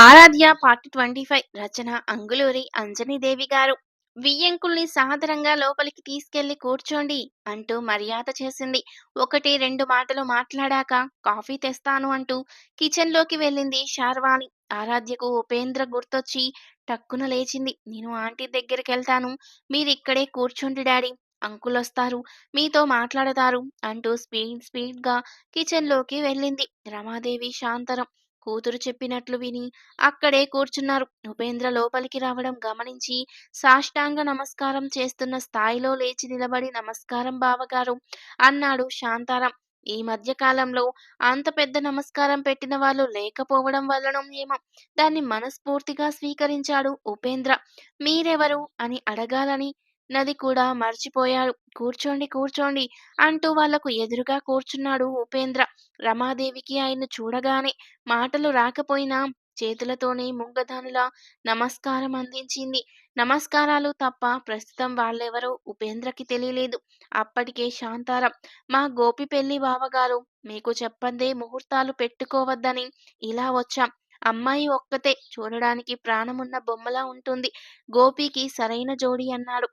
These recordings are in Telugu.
ఆరాధ్య పార్ట్ ట్వంటీ ఫైవ్ రచన అంగులూరి అంజనీదేవి గారు. వియ్యంకుల్ని సాదరంగా లోపలికి తీసుకెళ్ళి కూర్చోండి అంటూ మర్యాద చేసింది. ఒకటి రెండు మాటలు మాట్లాడాక కాఫీ తెస్తాను అంటూ కిచెన్లోకి వెళ్ళింది శార్వాణి. ఆరాధ్యకు ఉపేంద్ర గుర్తొచ్చి టక్కున లేచింది. నేను ఆంటీ దగ్గరికి వెళ్తాను మీరిక్కడే కూర్చోండి డాడీ. అంకుల్ వస్తారు మీతో మాట్లాడతారు అంటూ స్పీడ్ స్పీడ్గా కిచెన్లోకి వెళ్ళింది రమాదేవి శాంతరం. కూతురు చెప్పినట్లు విని అక్కడే కూర్చున్నారు. ఉపేంద్ర లోపలికి రావడం గమనించి సాష్టాంగ నమస్కారం చేస్తున్న స్థాయిలో లేచి నిలబడి నమస్కారం బావగారు అన్నాడు శాంతారాం. ఈ మధ్య కాలంలో అంత పెద్ద నమస్కారం పెట్టిన వాళ్ళు లేకపోవడం వల్లనో ఏమో దాన్ని మనస్ఫూర్తిగా స్వీకరించాడు ఉపేంద్ర. మీరెవరు? అని అడగాలని నది కూడా మర్చిపోయాడు కూర్చోండి కూర్చోండి అంటూ వాళ్ళకు ఎదురుగా కూర్చున్నాడు ఉపేంద్ర. రమాదేవికి ఆయన చూడగానే మాటలు రాకపోయినా చేతులతోనే ముంగదానిలా నమస్కారం అందించింది. నమస్కారాలు తప్ప ప్రస్తుతం వాళ్ళెవరో ఉపేంద్రకి తెలియలేదు. అప్పటికే శాంతారం మా గోపి పెళ్ళి బావగారు మీకు చెప్పందే ముహూర్తాలు పెట్టుకోవద్దని ఇలా వచ్చాం. అమ్మాయి ఒక్కతే చూడడానికి ప్రాణమున్న బొమ్మలా ఉంటుంది. గోపికి సరైన జోడి అన్నాడు.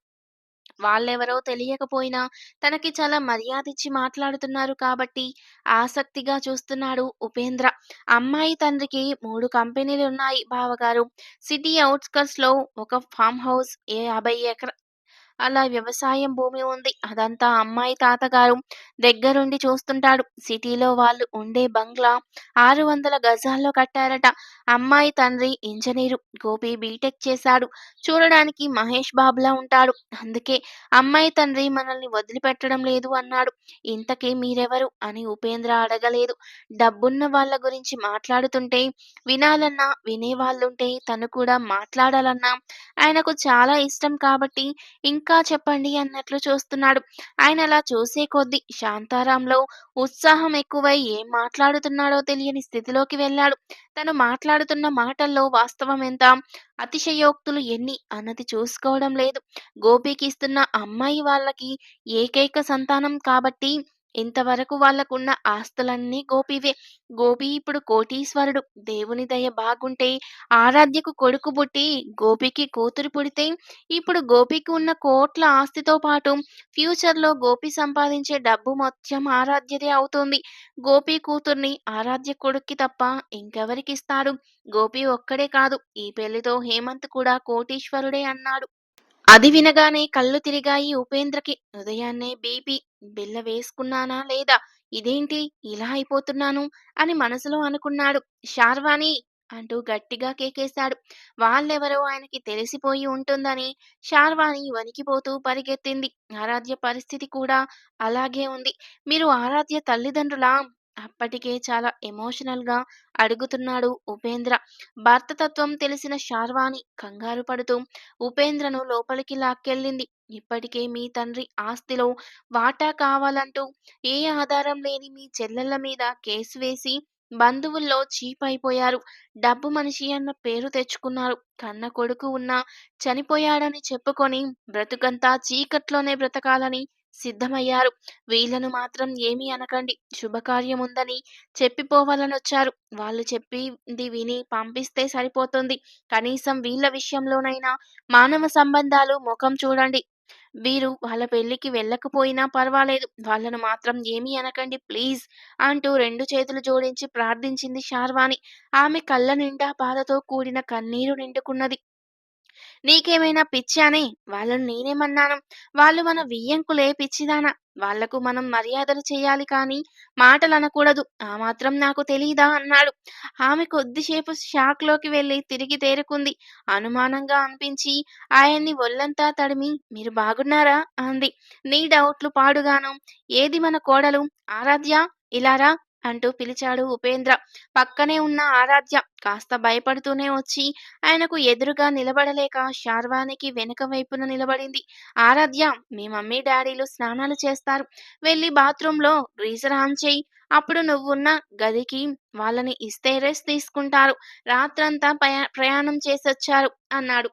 వాళ్ళెవరో తెలియకపోయినా తనకి చాలా మర్యాదిచ్చి మాట్లాడుతున్నారు కాబట్టి ఆసక్తిగా చూస్తున్నాడు ఉపేంద్ర. అమ్మాయి తండ్రికి మూడు కంపెనీలు ఉన్నాయి బావగారు. సిటీ అవుట్స్కట్స్లో ఒక ఫామ్ హౌస్ యాభై ఎకర అలా వ్యవసాయం భూమి ఉంది. అదంతా అమ్మాయి తాతగారు దగ్గరుండి చూస్తుంటాడు. సిటీలో వాళ్ళు ఉండే బంగ్లా ఆరు వందల గజాల్లో కట్టారట. అమ్మాయి తండ్రి ఇంజనీరు గోపి బీటెక్ చేశాడు. చూడడానికి మహేష్ బాబులా ఉంటాడు. అందుకే అమ్మాయి తండ్రి మనల్ని వదిలిపెట్టడం లేదు అన్నాడు. ఇంతకీ మీరెవరు అని ఉపేంద్ర అడగలేదు. డబ్బున్న వాళ్ళ గురించి మాట్లాడుతుంటే వినాలన్నా వినేవాళ్ళుంటే తను కూడా మాట్లాడాలన్నా ఆయనకు చాలా ఇష్టం కాబట్టి ఇంకా ఇంకా చెప్పండి అన్నట్లు చూస్తున్నాడు. ఆయన అలా చూసే కొద్దీ శాంతారాంలో ఉత్సాహం ఎక్కువై ఏం మాట్లాడుతున్నాడో తెలియని స్థితిలోకి వెళ్ళాడు. తను మాట్లాడుతున్న మాటల్లో వాస్తవం ఎంత? అతిశయోక్తులు ఎన్ని? అన్నది చూసుకోవడం లేదు. గోపికి ఇస్తున్న అమ్మాయి వాళ్ళకి ఏకైక సంతానం కాబట్టి ఇంతవరకు వాళ్ళకున్న ఆస్తులన్నీ గోపివే. గోపి ఇప్పుడు కోటీశ్వరుడు. దేవుని దయ బాగుంటే ఆరాధ్యకు కొడుకు పుట్టి గోపికి కూతురు పుడితే ఇప్పుడు గోపికి ఉన్న కోట్ల ఆస్తితో పాటు ఫ్యూచర్లో గోపి సంపాదించే డబ్బు మొత్తం ఆరాధ్యదే అవుతుంది. గోపి కూతుర్ని ఆరాధ్య కొడుక్కి తప్ప ఇంకెవరికి ఇస్తాడు? గోపి ఒక్కడే కాదు. ఈ పెళ్ళితో హేమంత్ కూడా కోటీశ్వరుడే అన్నాడు. అది వినగానే కళ్ళు తిరిగాయి ఉపేంద్రకి. ఉదయాన్నే బీపీ బిల్ల వేసుకున్నానా లేదా? ఇదేంటి? ఇలా అయిపోతున్నాను అని మనసులో అనుకున్నాడు. శార్వాణి అంటూ గట్టిగా కేకేశాడు. వాళ్ళెవరో ఆయనకి తెలిసిపోయి ఉంటుందని శార్వాణి వణికిపోతూ పరిగెత్తింది. ఆరాధ్య పరిస్థితి కూడా అలాగే ఉంది. మీరు ఆరాధ్య తల్లిదండ్రులా? అప్పటికే చాలా ఎమోషనల్గా అడుగుతున్నాడు ఉపేంద్ర. భర్తతత్వం తెలిసిన శార్వాణి కంగారు పడుతూ ఉపేంద్రను లోపలికి లాక్కెళ్ళింది. ఇప్పటికే మీ తండ్రి ఆస్తిలో వాటా కావాలంటూ ఏ ఆధారం లేని మీ చెల్లెళ్ళ మీద కేసు వేసి బంధువుల్లో చీప్ అయిపోయారు డబ్బు మనిషి అన్న పేరు తెచ్చుకున్నారు. కన్న కొడుకు ఉన్నా చనిపోయాడని చెప్పుకొని బ్రతుకంతా చీకట్లోనే బ్రతకాలని సిద్ధమయ్యారు. వీళ్ళను మాత్రం ఏమీ అనకండి. శుభకార్యం ఉందని చెప్పిపోవాలనొచ్చారు. వాళ్ళు చెప్పింది విని పంపిస్తే సరిపోతుంది. కనీసం వీళ్ళ విషయంలోనైనా మానవ సంబంధాలు ముఖం చూడండి. వీరు వాళ్ళ పెళ్ళికి వెళ్ళకపోయినా పర్వాలేదు. వాళ్ళను మాత్రం ఏమీ అనకండి. ప్లీజ్ అంటూ రెండు చేతులు జోడించి ప్రార్థించింది శార్వాణి ఆమె కళ్ళ నిండా బాధతో కూడిన కన్నీరు నిండుకున్నది. నీకేమైనా పిచ్చానే వాళ్ళను నేనేమన్నాను? వాళ్ళు మన వియ్యంకులే పిచ్చిదానా వాళ్ళకు మనం మర్యాదలు చేయాలి కానీ మాటలు అనకూడదు ఆ మాత్రం నాకు తెలీదా అన్నాడు. ఆమె కొద్దిసేపు షాక్లోకి వెళ్ళి తిరిగి తేరుకుంది. అనుమానంగా అనిపించి ఆయన్ని ఒళ్ళంతా తడిమి మీరు బాగున్నారా? అంది. నీ డౌట్లు పాడుగాను. ఏది మన కోడలు? ఆరాధ్య? ఇలారా అంటూ పిలిచాడు ఉపేంద్ర. పక్కనే ఉన్న ఆరాధ్య కాస్త భయపడుతూనే వచ్చి ఆయనకు ఎదురుగా నిలబడలేక శార్వానికి వెనుక వైపున నిలబడింది. ఆరాధ్య మీ మమ్మీ డాడీలు స్నానాలు చేస్తారు. వెళ్ళి బాత్రూంలో గ్రీజర్ ఆన్ చేయి. అప్పుడు నువ్వున్న గదికి వాళ్ళని ఇస్తే రెస్ట్ తీసుకుంటారు. రాత్రంతా ప్రయాణం చేసొచ్చారు అన్నాడు.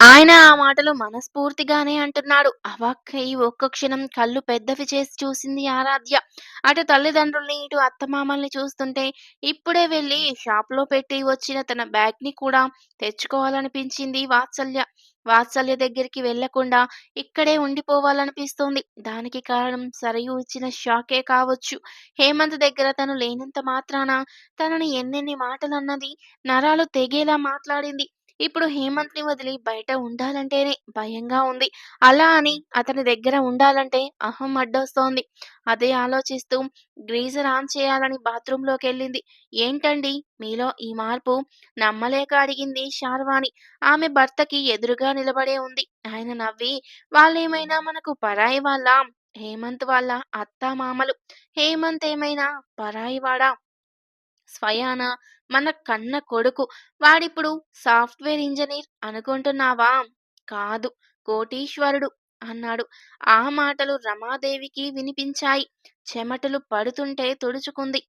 ఆయన ఆ మాటలు మనస్ఫూర్తిగానే అంటున్నాడు. అవాక్కయి ఒక్క క్షణం కళ్ళు పెద్దవి చేసి చూసింది ఆరాధ్య. అటు తల్లిదండ్రుల్ని, ఇటు అత్తమామల్ని చూస్తుంటే ఇప్పుడే వెళ్ళి షాప్‌లో పెట్టి వచ్చిన తన బ్యాగ్‌ని కూడా తెచ్చుకోవాలనిపించింది వాత్సల్య. వాత్సల్య దగ్గరికి వెళ్ళకుండా ఇక్కడే ఉండిపోవాలనిపిస్తోంది. దానికి కారణం సరయు ఇచ్చిన షాకే కావచ్చు. హేమంత్ దగ్గర తను లేనంత మాత్రాన తనని ఎన్నెన్ని మాటలన్నది. నరాలు తెగేలా మాట్లాడింది. ఇప్పుడు హేమంత్‌ని వదిలి బయట ఉండాలంటేనే భయంగా ఉంది. అలా అని అతని దగ్గర ఉండాలంటే అహం అడ్డొస్తోంది. అదే ఆలోచిస్తూ గ్రీజర్ ఆన్ చేయాలని బాత్రూంలోకెళ్ళింది. ఏంటండి మీలో ఈ మార్పు? నమ్మలేక అడిగింది శార్వాణి. ఆమె భర్తకి ఎదురుగా నిలబడే ఉంది. ఆయన నవ్వి వాళ్ళేమైనా మనకు పరాయి వాళ్ళ హేమంత్ వాళ్ళ అత్త మామలు హేమంత్ ఏమైనా పరాయివాడా? స్వయాన మన కన్న కొడుకు. వాడిప్పుడు సాఫ్ట్‌వేర్ ఇంజనీర్ అనుకుంటున్నావా? కాదు కోటీశ్వరుడు అన్నాడు. ఆ మాటలు రమాదేవికి వినిపించాయి. చెమటలు పడుతుంటే తుడుచుకుంది.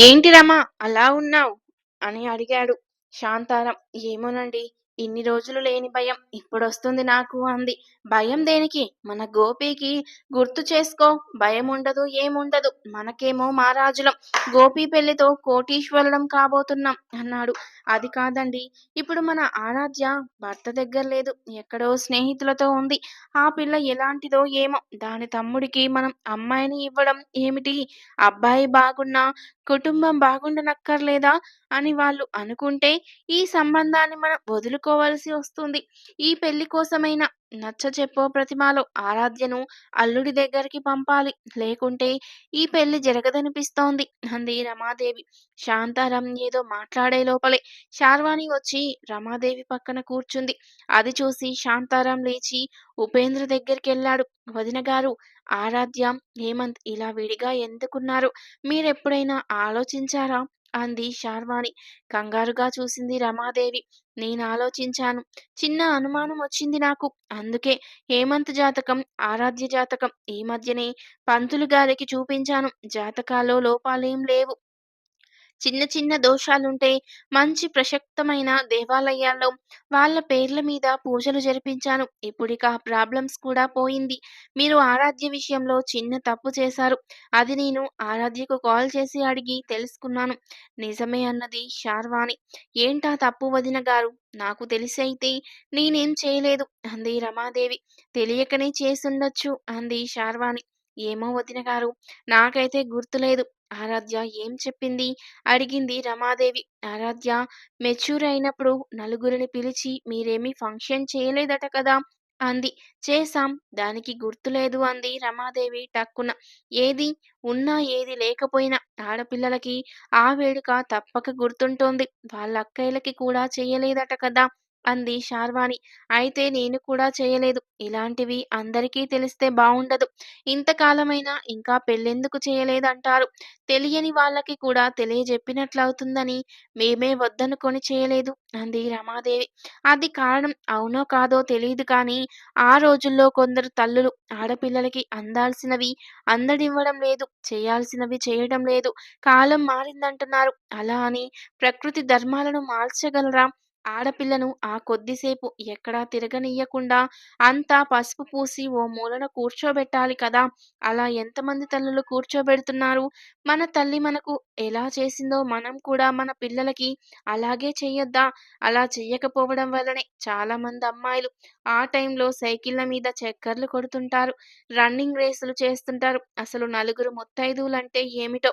ఏంటి రమా అలా ఉన్నావు అని అడిగాడు శాంతారం. ఏమోనండి ఇన్ని రోజులు లేని భయం ఇప్పుడొస్తుంది నాకు అంది. భయం దేనికి? మన గోపికి గుర్తు చేసుకో భయం ఉండదు ఏముండదు. మనకేమో మహారాజులం. గోపి పెళ్ళితో కోటీశ్వరులం కాబోతున్నాం అన్నాడు. అది కాదండి ఇప్పుడు మన ఆరాధ్య భర్త దగ్గర లేదు. ఎక్కడో స్నేహితులతో ఉంది. ఆ పిల్ల ఎలాంటిదో ఏమో! దాని తమ్ముడికి మనం అమ్మాయిని ఇవ్వడం ఏమిటి? అబ్బాయి బాగున్నా కుటుంబం బాగుండనక్కర్లేదా? అని వాళ్ళు అనుకుంటే ఈ సంబంధాన్ని మనం వదులుకోవలసి వస్తుంది. ఈ పెళ్ళి కోసమైనా నచ్చచెప్పో ప్రతిమాలో ఆరాధ్యను అల్లుడి దగ్గరికి పంపాలి. లేకుంటే ఈ పెళ్ళి జరగదనిపిస్తోంది అంది రమాదేవి. శాంతారం ఏదో మాట్లాడే లోపలే శార్వాణి వచ్చి రమాదేవి పక్కన కూర్చుంది. అది చూసి శాంతారం లేచి ఉపేంద్ర దగ్గరికి వెళ్ళాడు వదిన గారు ఆరాధ్య, హేమంత్ ఇలా విడిగా ఎందుకున్నారు? మీరెప్పుడైనా ఆలోచించారా? అంది శార్వాణి. కంగారుగా చూసింది రమాదేవి. నేనాలోచించాను. చిన్న అనుమానం వచ్చింది నాకు. అందుకే హేమంత్ జాతకం, ఆరాధ్య జాతకం ఈ మధ్యనే పంతులు గారికి చూపించాను. జాతకాల్లో లోపాలేం లేవు. చిన్న చిన్న దోషాలుంటే మంచి ప్రశక్తమైన దేవాలయాల్లో వాళ్ళ పేర్ల మీద పూజలు జరిపించాను. ఇప్పుడిక ఆ ప్రాబ్లమ్స్ కూడా పోయింది. మీరు ఆరాధ్య విషయంలో చిన్న తప్పు చేశారు. అది నేను ఆరాధ్యకు కాల్ చేసి అడిగి తెలుసుకున్నాను. నిజమే అన్నది శార్వాణి. ఏంటా తప్పు వదిన గారు నాకు తెలిసి అయితే నేనేం చేయలేదు అంది రమాదేవి. తెలియకనే చేసుండొచ్చు అంది శార్వాణి. ఏమో వదిన గారు నాకైతే గుర్తులేదు. ఆరాధ్య ఏం చెప్పింది? అడిగింది రమాదేవి. ఆరాధ్య మెచ్యూర్ అయినప్పుడు నలుగురిని పిలిచి మీరేమీ ఫంక్షన్ చేయలేదట కదా? అంది. చేశాం. దానికి గుర్తులేదు అంది రమాదేవి టక్కున. ఏది ఉన్నా ఏది లేకపోయినా ఆడపిల్లలకి ఆ వేడుక తప్పక గుర్తుంటుంది. వాళ్ళ అక్కయ్యలకి కూడా చెయ్యలేదట కదా? అంది శార్వాణి. అయితే నేను కూడా చేయలేదు. ఇలాంటివి అందరికీ తెలిస్తే బావుండదు. ఇంతకాలమైనా ఇంకా పెళ్ళెందుకు చేయలేదంటారు. తెలియని వాళ్ళకి కూడా తెలియజెప్పినట్లవుతుందని మేమే వద్దనుకొని చేయలేదు అంది రమాదేవి. అది కారణం అవునో కాదో తెలియదు కానీ ఆ రోజుల్లో కొందరు తల్లులు ఆడపిల్లలకి అందాల్సినవి అందడివ్వడం లేదు. చేయాల్సినవి చేయడం లేదు. కాలం మారిందంటున్నారు. అలా అని ప్రకృతి ధర్మాలను మార్చగలరా? ఆడపిల్లను ఆ కొద్దిసేపు ఎక్కడా తిరగనియ్యకుండా అంతా పసుపు పూసి ఓ మూలన కూర్చోబెట్టాలి కదా! అలా ఎంతమంది తల్లులు కూర్చోబెడుతున్నారు? మన తల్లి మనకు ఎలా చేసిందో మనం కూడా మన పిల్లలకి అలాగే చెయ్యొద్దా? అలా చెయ్యకపోవడం వల్లనే చాలా మంది అమ్మాయిలు ఆ టైంలో సైకిళ్ళ మీద చక్కర్లు కొడుతుంటారు. రన్నింగ్ రేసులు చేస్తుంటారు. అసలు నలుగురు ముత్తైదువులంటే ఏమిటో?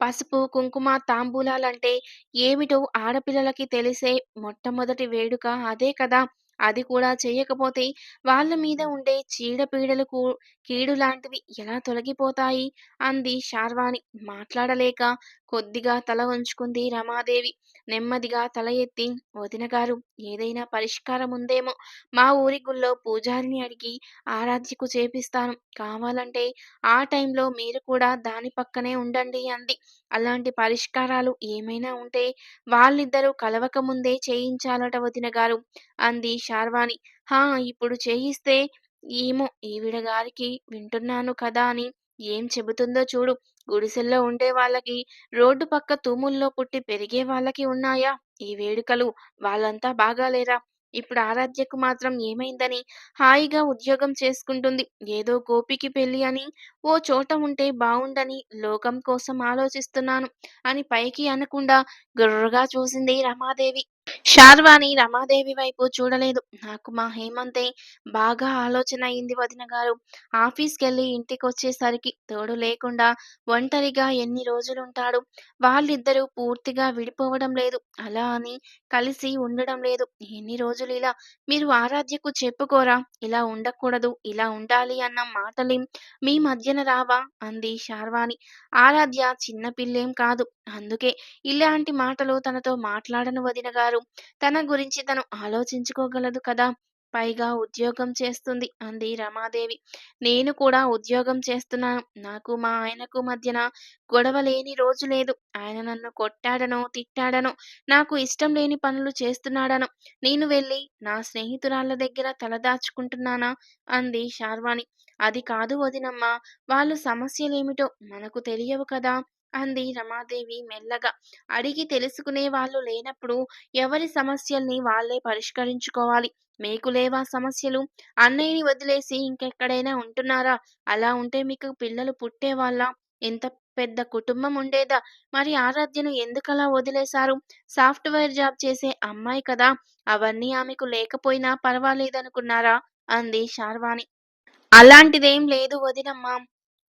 పసుపు, కుంకుమ, తాంబూలాలంటే ఏమిటో ఆడపిల్లలకి తెలిసే మొట్టమొదటి వేడుక అదే కదా! అది కూడా చెయ్యకపోతే వాళ్ళ మీద ఉండే చీడపీడలు కూ కీడులాంటివి ఎలా తొలగిపోతాయి? అంది శార్వాణి. మాట్లాడలేక కొద్దిగా తల వంచుకుంది రమాదేవి. నెమ్మదిగా తల ఎత్తి వదినగారు ఏదైనా పరిష్కారం ఉందేమో మా ఊరి గుళ్ళో పూజారిని అడిగి ఆరాధ్యకు చేపిస్తాను. కావాలంటే ఆ టైంలో మీరు కూడా దాని పక్కనే ఉండండి అంది. అలాంటి పరిష్కారాలు ఏమైనా ఉంటే వాళ్ళిద్దరూ కలవకముందే చేయించాలట వదినగారు అంది శార్వాణి. హా ఇప్పుడు చేయిస్తే ఏమో ఈవిడ గారికి వింటున్నాను కదా అని ఏం చెబుతుందో చూడు. గుడిసెల్లో ఉండే వాళ్ళకి రోడ్డు పక్క తూముల్లో పుట్టి పెరిగే వాళ్ళకి ఉన్నాయా ఈ వేడుకలు? వాళ్ళంతా బాగాలేరా? ఇప్పుడు ఆరాధ్యకు మాత్రం ఏమైందని హాయిగా ఉద్యోగం చేసుకుంటుంది. ఏదో గోపికి పెళ్ళి అని ఓ చోట ఉంటే బావుండని లోకం కోసం ఆలోచిస్తున్నాను అని పైకి అనకుండా గుర్రగా చూసింది రమాదేవి. శార్వాణి రమాదేవి వైపు చూడలేదు. నాకు మా హేమంతే బాగా ఆలోచన అయింది వదినగారు. ఆఫీస్‌కెళ్ళి ఇంటికొచ్చేసరికి తోడు లేకుండా ఒంటరిగా ఎన్ని రోజులుంటాడు? వాళ్ళిద్దరూ పూర్తిగా విడిపోవడం లేదు. అలా అని కలిసి ఉండడం లేదు. ఎన్ని రోజులు ఇలా? మీరు ఆరాధ్యకు చెప్పుకోరా? ఇలా ఉండకూడదు, ఇలా ఉండాలి అన్న మాటలేం మీ మధ్యన రావా? అంది శార్వాణి. ఆరాధ్య చిన్న పిల్లేం కాదు. అందుకే ఇలాంటి మాటలు తనతో మాట్లాడను వదినగారు. తన గురించి తను ఆలోచించుకోగలదు కదా! పైగా ఉద్యోగం చేస్తుంది అంది రమాదేవి. నేను కూడా ఉద్యోగం చేస్తున్నాను. నాకు మా ఆయనకు మధ్యన గొడవ లేని రోజు లేదు. ఆయన నన్ను కొట్టాడనో, తిట్టాడనో, నాకు ఇష్టం లేని పనులు చేస్తున్నాడనో నేను వెళ్ళి నా స్నేహితురాళ్ళ దగ్గర తలదాచుకుంటున్నానా? అంది శార్వాణి. అది కాదు వదినమ్మా! వాళ్ళు సమస్యలేమిటో మనకు తెలియవు కదా! అంది రమాదేవి మెల్లగా. అడిగి తెలుసుకునే వాళ్ళు లేనప్పుడు ఎవరి సమస్యల్ని వాళ్ళే పరిష్కరించుకోవాలి. మీకు లేవా సమస్యలు? అన్నయ్యని వదిలేసి ఇంకెక్కడైనా ఉంటున్నారా? అలా ఉంటే మీకు పిల్లలు పుట్టేవాళ్ళ ఇంత పెద్ద కుటుంబం ఉండేదా? మరి ఆరాధ్యను ఎందుకలా వదిలేశారు? సాఫ్ట్‌వేర్ జాబ్ చేసే అమ్మాయి కదా! అవన్నీ ఆమెకు లేకపోయినా పర్వాలేదనుకున్నారా? అంది శార్వాణి. అలాంటిదేం లేదు వదినమ్మా!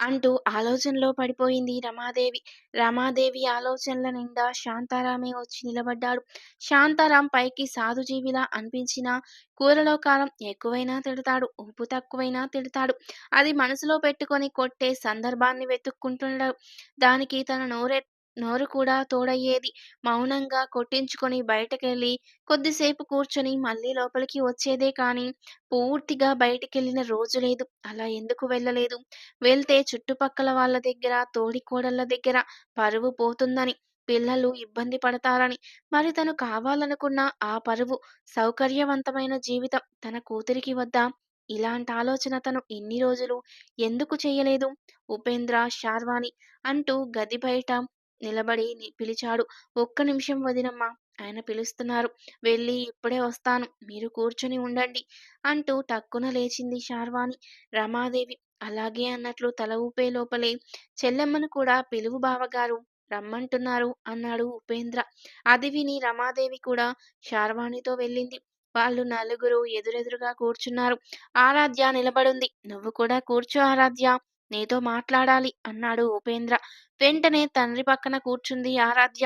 అంటూ ఆలోచనలో పడిపోయింది రమాదేవి. రమాదేవి ఆలోచనల నిండా శాంతారామే వచ్చి నిలబడ్డాడు. శాంతారాం పైకి సాధుజీవిలా అనిపించినా కూరలో కారం ఎక్కువైనా తిడతాడు. ఉప్పు తక్కువైనా తిడతాడు. అది మనసులో పెట్టుకొని కొట్టే సందర్భాన్ని వెతుక్కుంటున్నాడు దానికి తన నోరె నోరు కూడా తోడయ్యేది. మౌనంగా కొట్టించుకొని బయటకెళ్ళి కొద్దిసేపు కూర్చొని మళ్ళీ లోపలికి వచ్చేదే కానీ పూర్తిగా బయటికెళ్ళిన రోజు లేదు. అలా ఎందుకు వెళ్ళలేదు? వెళ్తే చుట్టుపక్కల వాళ్ళ దగ్గర, తోడికోడళ్ళ దగ్గర పరువు పోతుందని, పిల్లలు ఇబ్బంది పడతారని, మరి తను కావాలనుకున్న ఆ పరువు, సౌకర్యవంతమైన జీవితం తన కూతురికి వద్దా? ఇలాంటి ఆలోచన తను ఇన్ని రోజులు ఎందుకు చేయలేదు ఉపేంద్ర, శార్వాణి అంటూ గది బయట నిలబడి ని పిలిచాడు. ఒక్క నిమిషం వదినమ్మా! ఆయన పిలుస్తున్నారు. వెళ్ళి ఇప్పుడే వస్తాను. మీరు కూర్చొని ఉండండి అంటూ టక్కున లేచింది శార్వాణి. రమాదేవి అలాగే అన్నట్లు తల ఊపే లోపలే చెల్లెమ్మను కూడా పిలువు బావగారు రమ్మంటున్నారు అన్నాడు ఉపేంద్ర. అది విని రమాదేవి కూడా శార్వాణితో వెళ్ళింది. వాళ్ళు నలుగురు ఎదురెదురుగా కూర్చున్నారు. ఆరాధ్య నిలబడుంది. నువ్వు కూడా కూర్చో ఆరాధ్య. నీతో మాట్లాడాలి అన్నాడు ఉపేంద్ర. వెంటనే తండ్రి పక్కన కూర్చుంది ఆరాధ్య.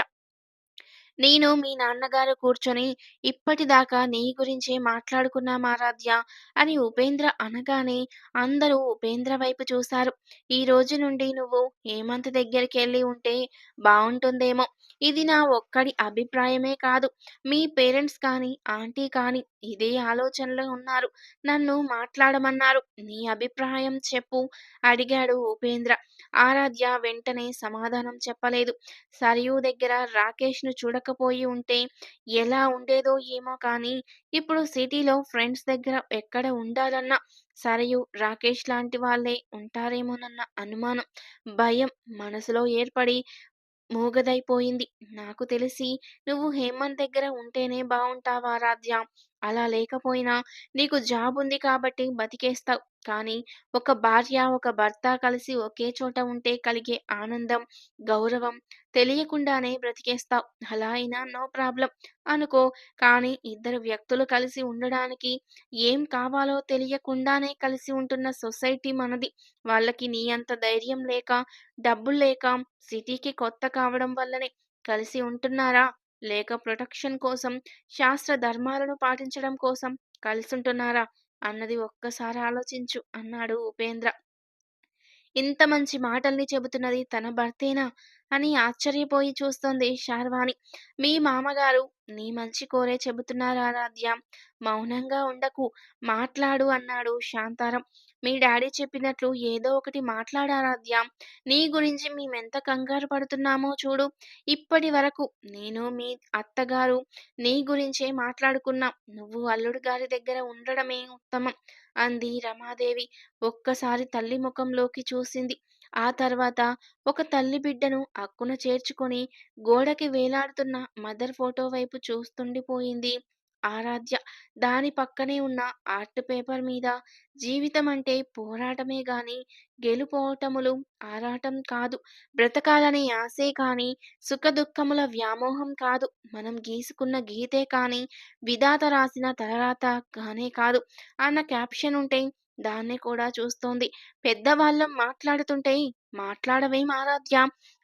నేను మీ నాన్నగారు కూర్చొని ఇప్పటిదాకా నీ గురించే మాట్లాడుకున్నాం ఆరాధ్య అని ఉపేంద్ర అనగానే అందరూ ఉపేంద్ర వైపు చూశారు. ఈ రోజు నుండి నువ్వు హేమంత్ దగ్గరికి వెళ్ళి ఉంటే బాగుంటుందేమో ఇది నా ఒక్కడి అభిప్రాయమే కాదు. మీ పేరెంట్స్ కానీ, ఆంటీ కానీ ఇదే ఆలోచనలో ఉన్నారు. నన్ను మాట్లాడమన్నారు. నీ అభిప్రాయం చెప్పు అడిగాడు ఉపేంద్ర. ఆరాధ్య వెంటనే సమాధానం చెప్పలేదు. సరియు దగ్గర రాకేష్‌ను చూడకపోయి ఉంటే ఎలా ఉండేదో ఏమో కానీ ఇప్పుడు సిటీలో ఫ్రెండ్స్ దగ్గర ఎక్కడ ఉండాలన్నా సరయు రాకేష్ లాంటి వాళ్ళే ఉంటారేమోనన్న అనుమానం, భయం మనసులో ఏర్పడి మోగదైపోయింది నాకు తెలిసి నువ్వు హేమంత్ దగ్గర ఉంటేనే బావుంటావు ఆరాధ్య. అలా లేకపోయినా నీకు జాబ్ ఉంది కాబట్టి బతికేస్తావు. కానీ ఒక భార్య, ఒక భర్త కలిసి ఒకే చోట ఉంటే కలిగే ఆనందం, గౌరవం తెలియకుండానే బ్రతికేస్తావు. అలా అయినా నో ప్రాబ్లమ్ అనుకో. కానీ ఇద్దరు వ్యక్తులు కలిసి ఉండడానికి ఏం కావాలో తెలియకుండానే కలిసి ఉంటున్న సొసైటీ మనది. వాళ్ళకి నీ అంత ధైర్యం లేక, డబ్బుల్లేక, సిటీకి కొత్త కావడం వల్లనే కలిసి ఉంటున్నారా? లేక ప్రొటెక్షన్ కోసం, శాస్త్ర ధర్మాలను పాటించడం కోసం కలిసుంటున్నారా? అన్నది ఒక్కసారి ఆలోచించు అన్నాడు ఉపేంద్ర. ఇంత మంచి మాటల్ని చెబుతున్నది తన భర్తేనా? అని ఆశ్చర్యపోయి చూస్తోంది శార్వాణి. మీ మామగారు నీ మంచి కోరే చెబుతున్నారు ఆరాధ్య. మౌనంగా ఉండకు. మాట్లాడు అన్నాడు శాంతారం. మీ డాడీ చెప్పినట్లు ఏదో ఒకటి మాట్లాడారాధ్య నీ గురించి మేమెంత కంగారు పడుతున్నామో చూడు. ఇప్పటి వరకు నేను, మీ అత్తగారు నీ గురించే మాట్లాడుకున్నాం. నువ్వు అల్లుడు గారి దగ్గర ఉండడమే ఉత్తమం అంది రమాదేవి. ఒక్కసారి తల్లి ముఖంలోకి చూసింది. ఆ తర్వాత ఒక తల్లి బిడ్డను అక్కున చేర్చుకొని గోడకి వేలాడుతున్న మదర్ ఫోటో వైపు చూస్తుండిపోయింది ఆరాధ్య. దాని పక్కనే ఉన్న ఆర్ట్ పేపర్ మీద జీవితం అంటే పోరాటమే గాని గెలుపోటములు ఆరాటం కాదు. బ్రతకాలనే ఆశే కానీ సుఖదుఃఖముల వ్యామోహం కాదు. మనం గీసుకున్న గీతే కానీ విధాత రాసిన తలరాత కానే కాదు అన్న క్యాప్షన్ ఉంటే దాన్ని కూడా చూస్తోంది. పెద్దవాళ్ళం మాట్లాడుతుంటే మాట్లాడవేం ఆరాధ్య.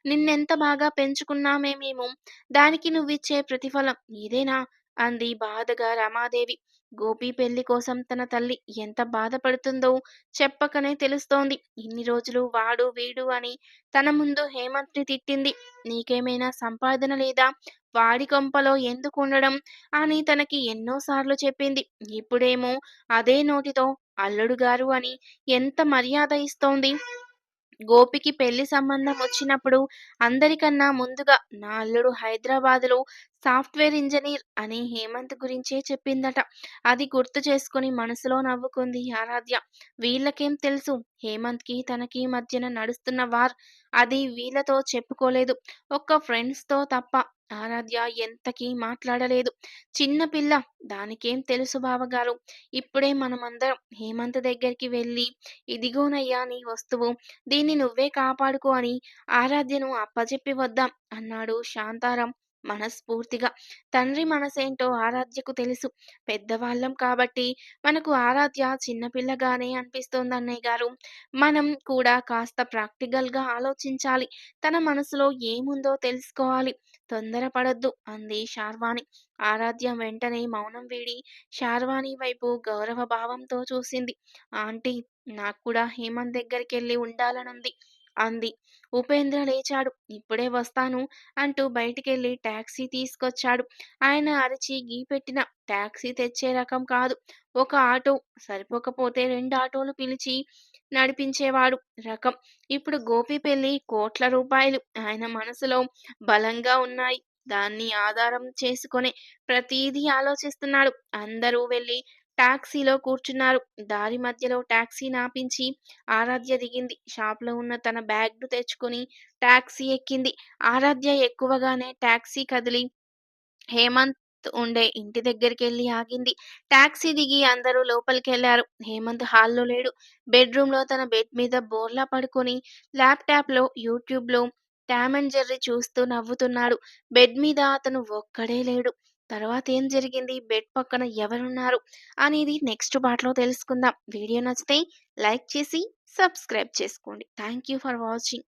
నిన్నెంత బాగా పెంచుకున్నామే మేము. దానికి నువ్విచ్చే ప్రతిఫలం ఇదేనా? అంది బాధగా రమాదేవి. గోపి పెళ్ళి కోసం తన తల్లి ఎంత బాధపడుతుందో చెప్పకనే తెలుస్తోంది. ఇన్ని రోజులు వాడు వీడు అని తన ముందు హేమంత్ని తిట్టింది. నీకేమైనా సంపాదన లేదా? వాడి కొంపలో ఎందుకు ఉండడం అని తనకి ఎన్నోసార్లు చెప్పింది. ఇప్పుడేమో అదే నోటితో అల్లుడు గారు అని ఎంత మర్యాద ఇస్తోంది. గోపికి పెళ్ళి సంబంధం వచ్చినప్పుడు అందరికన్నా ముందుగా నా అల్లుడు హైదరాబాదులో సాఫ్ట్వేర్ ఇంజనీర్ అని హేమంత్ గురించే చెప్పిందట. అది గుర్తు చేసుకుని మనసులో నవ్వుకుంది ఆరాధ్య. వీళ్ళకేం తెలుసు హేమంత్కి తనకి మధ్యన నడుస్తున్న వార్. అది వీళ్ళతో చెప్పుకోలేదు. ఒక్క ఫ్రెండ్స్తో తప్ప. ఆరాధ్య ఎంతకీ మాట్లాడలేదు. చిన్న పిల్ల దానికేం తెలుసు బావగారు. ఇప్పుడే మనమందరం హేమంత్ దగ్గరికి వెళ్ళి ఇదిగోనయ్యా నీ వస్తువు. దీన్ని నువ్వే కాపాడుకో అని ఆరాధ్యను అప్పచెప్పి వద్దాం అన్నాడు శాంతారాం మనస్ఫూర్తిగా. తండ్రి మనసేంటో ఆరాధ్యకు తెలుసు. పెద్దవాళ్ళం కాబట్టి మనకు ఆరాధ్య చిన్నపిల్లగానే అనిపిస్తుంది అన్నయ్య గారు మనం కూడా కాస్త ప్రాక్టికల్గా ఆలోచించాలి. తన మనసులో ఏముందో తెలుసుకోవాలి. తొందరపడద్దు అంది శార్వాణి. ఆరాధ్య వెంటనే మౌనం వీడి శార్వాణి వైపు గౌరవ భావంతో చూసింది. ఆంటీ నాకు కూడా హేమంత్ దగ్గరికెళ్ళి ఉండాలనుంది అంది. ఉపేంద్ర లేచాడు. ఇప్పుడే వస్తాను అంటూ బయటికెళ్ళి టాక్సీ తీసుకొచ్చాడు. ఆయన అరిచి గీపెట్టిన టాక్సీ తెచ్చే రకం కాదు. ఒక ఆటో సరిపోకపోతే రెండు ఆటోలు పిలిచి నడిపించేవాడు రకం. ఇప్పుడు గోపి పెళ్ళి కోట్ల రూపాయలు ఆయన మనసులో బలంగా ఉన్నాయి. దాన్ని ఆధారం చేసుకునే ప్రతీదీ ఆలోచిస్తున్నాడు. అందరూ వెళ్ళి టాక్సీలో కూర్చున్నారు. దారి మధ్యలో టాక్సీ నాపించి ఆరాధ్య దిగింది. షాపులో ఉన్న తన బ్యాగ్ను తెచ్చుకుని టాక్సీ ఎక్కింది. ఆరాధ్య ఎక్కువగానే టాక్సీ కదిలి హేమంత్ ఉండే ఇంటి దగ్గరికెళ్ళి ఆగింది. టాక్సీ దిగి అందరూ లోపలికెళ్ళారు. హేమంత్ హాల్లో లేడు. బెడ్ రూంలో తన బెడ్ మీద బోర్లా పడుకొని ల్యాప్టాప్లో యూట్యూబ్లో టామ్ అండ్ జెర్రీ చూస్తూ నవ్వుతున్నాడు. బెడ్ మీద అతను ఒక్కడే లేడు. తర్వాత ఏం జరిగింది? బెడ్ పక్కన ఎవరున్నారు? అనేది నెక్స్ట్ పార్ట్లో తెలుసుకుందాం. వీడియో నచ్చితే లైక్ చేసి సబ్స్క్రైబ్ చేసుకోండి. Thank you for watching.